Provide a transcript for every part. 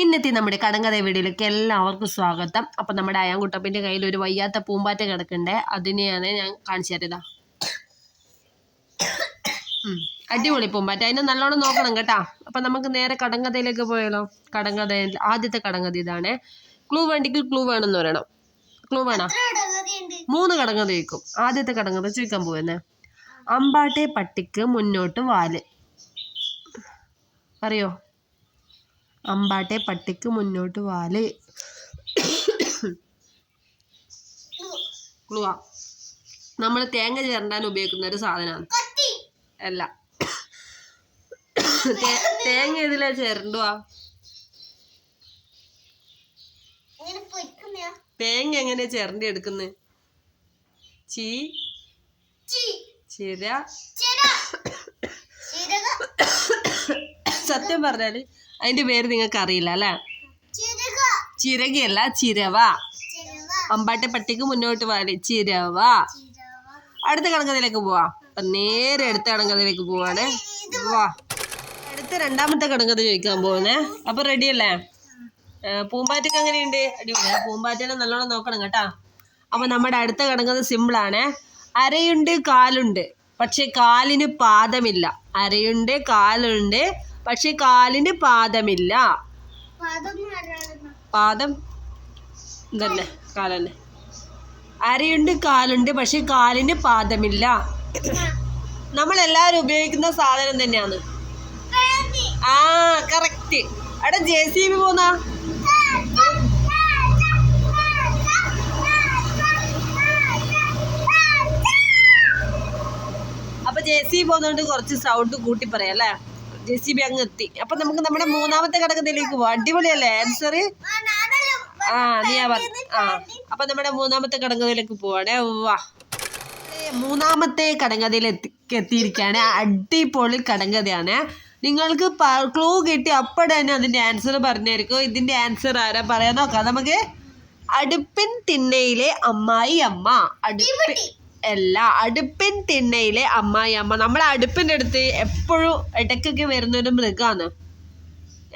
ഇന്നത്തെ നമ്മുടെ കടങ്കഥ വീഡിയോയിലേക്ക് എല്ലാവർക്കും സ്വാഗതം. അപ്പം നമ്മുടെ അയാൻകുട്ടപ്പിന്റെ കയ്യിൽ ഒരു വയ്യാത്ത പൂമ്പാറ്റ കിടക്കണ്ടേ? അതിനെയാണ് ഞാൻ കാണിച്ചു തരുന്നത് അടിപൊളി പൂമ്പാറ്റ. അതിനെ നല്ലോണം നോക്കണം കേട്ടാ. അപ്പം നമുക്ക് നേരെ കടങ്കഥയിലേക്ക് പോയാലോ? കടങ്കഥ ആദ്യത്തെ കടങ്കഥ ഇതാണ്. ക്ലൂ വേണ്ടെങ്കിൽ ക്ലൂ വേണമെന്ന് പറയണം. ക്ലൂ വേണോ? മൂന്ന് കടങ്കഥ ചോദിക്കും. ആദ്യത്തെ കടങ്കഥ ചോദിക്കാൻ പോവുന്നേ. അമ്പാട്ടെ പട്ടിക്ക് മുന്നോട്ട് വാൽ. അറിയോ? അമ്പാട്ടെ പട്ടിക്ക് മുന്നോട്ട് വാൽ. നമ്മൾ തേങ്ങ ചേരണ്ടാൻ ഉപയോഗിക്കുന്ന ഒരു സാധനമാണ് അല്ല. തേങ്ങ ഏതിലാ ചേരണ്ടുവാ തേങ്ങ എങ്ങനെ ചേരണ്ടി എടുക്കുന്നത് ചീ. ചിര. സത്യം പറഞ്ഞാൽ അതിന്റെ പേര് നിങ്ങൾക്ക് അറിയില്ല അല്ലേ? ചിരകയല്ല ചിരവ. അമ്പാട്ടെ പട്ടിക്ക് മുന്നോട്ട് വാലി ചിരവ. അടുത്ത കണക്കത്തിലേക്ക് പോവാ. അപ്പൊ നേരെ അടുത്ത കണക്കത്തിലേക്ക് പോവാണ്. വാ. അടുത്ത രണ്ടാമത്തെ കണക്കത്ത് ചോദിക്കാൻ പോകുന്നേ അപ്പൊ റെഡി അല്ലേ? പൂമ്പാറ്റക്ക് എങ്ങനെയുണ്ട്? അടിപൊളി പൂമ്പാറ്റനെ നല്ലോണം നോക്കണം കേട്ടാ. അപ്പൊ നമ്മുടെ അടുത്ത കിടക്കുന്നത് സിമ്പിളാണ് അരയുണ്ട് കാലുണ്ട്. പക്ഷെ കാലിന് പാദമില്ല. അരയുണ്ട് കാലുണ്ട് പക്ഷെ കാലിന് പാദമില്ല. പാദം ഇതന്നെ കാലന്നെ അരയുണ്ട് കാലുണ്ട് പക്ഷെ കാലിന് പാദമില്ല. നമ്മൾ എല്ലാവരും ഉപയോഗിക്കുന്ന സാധനം തന്നെയാണ്. ആ കറക്റ്റ് അവിടെ ജെ സി ബി പോന്നാ? അപ്പൊ ജെ സി ബി പോകുന്നതുകൊണ്ട് കുറച്ച് സൗണ്ട് കൂട്ടി പറയാം അല്ലേ? ജെ സി ബി അങ്ങ് എത്തി. അപ്പൊ നമുക്ക് നമ്മുടെ മൂന്നാമത്തെ ഘടകത്തിലേക്ക് പോവാം അടിപൊളിയല്ലേ? ആൻസർ ആ പറഞ്ഞ ആ അപ്പൊ നമ്മുടെ മൂന്നാമത്തെ ഘടകത്തിലേക്ക് പോവാണേ. വാ. മൂന്നാമത്തെ മൂന്നാമത്തെ കടങ്കഥയിലെത്തി എത്തിയിരിക്കുകയാണ് അടിപൊളി കടങ്കഥയാണ് നിങ്ങൾക്ക് ക്ലൂ കിട്ടി അപ്പോഴെ തന്നെ അതിന്റെ ആൻസർ പറഞ്ഞായിരിക്കും ഇതിന്റെ ആൻസർ ആരാ പറയാൻ നോക്കാം. നമുക്ക് അടുപ്പിൻ തിണ്ണയിലെ അമ്മായി അമ്മ. അടുപ്പിൻ അല്ല അടുപ്പിൻ തിണ്ണയിലെ അമ്മായിയമ്മ നമ്മളെ അടുപ്പിന്റെ അടുത്ത് എപ്പോഴും ഇടയ്ക്കൊക്കെ വരുന്നൊരു മൃഗമാണ്.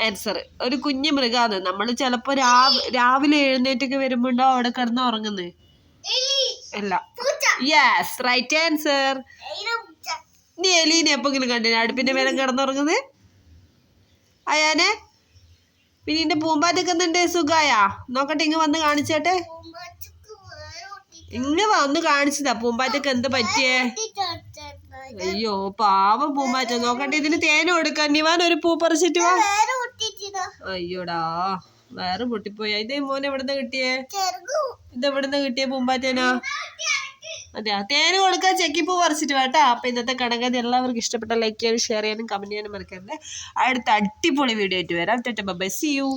ആൻസർ ഒരു കുഞ്ഞു മൃഗമാണ്. നമ്മൾ ചിലപ്പോൾ രാവിലെ എഴുന്നേറ്റൊക്കെ വരുമ്പോണ്ടോ അവിടെ കിടന്ന് ഉറങ്ങുന്നത് അല്ല. യെസ് റൈറ്റ് ആൻസർ നീ എലീനെ എപ്പോഴെങ്കിലും കണ്ടിന് അടുപ്പിന്റെ മേലെ കിടന്നുറങ്ങുന്നത് അയാനെ? പിന്നെ നിന്റെ പൂമ്പാറ്റൊക്കെ എന്തുണ്ട്? സുഖായാ? നോക്കട്ടെ ഇങ്ങ് വന്ന് കാണിച്ചേട്ടെ. ഇങ്ങ് വന്ന് കാണിച്ചതാ. പൂമ്പാറ്റക്ക് എന്ത് പറ്റിയേ? അയ്യോ പാവം പൂമ്പാറ്റ. നോക്കട്ടെ ഇതിന് തേന കൊടുക്കാൻ നിവാൻ ഒരു പൂ പറിച്ചിട്ട് വാ. അയ്യോടാ വേറെ പൊട്ടിപ്പോയി. ഇത് മോനെ എവിടുന്ന് കിട്ടിയേ? ഇത് എവിടുന്ന് കിട്ടിയ പൂമ്പാറ്റേനാ? അതെ തേന് കൊടുക്കാൻ ചെക്കിപ്പൂ പറിച്ചിട്ട് വേട്ടാ അപ്പൊ ഇന്നത്തെ കണക്കത് എല്ലാവർക്കും ഇഷ്ടപ്പെട്ട ലൈക്ക് ചെയ്യാനും ഷെയർ ചെയ്യാനും കമന്റ് ചെയ്യാനും മറക്കരുത്. അടുത്ത അടിപൊളി വീഡിയോ ആയിട്ട് വരാം. By C U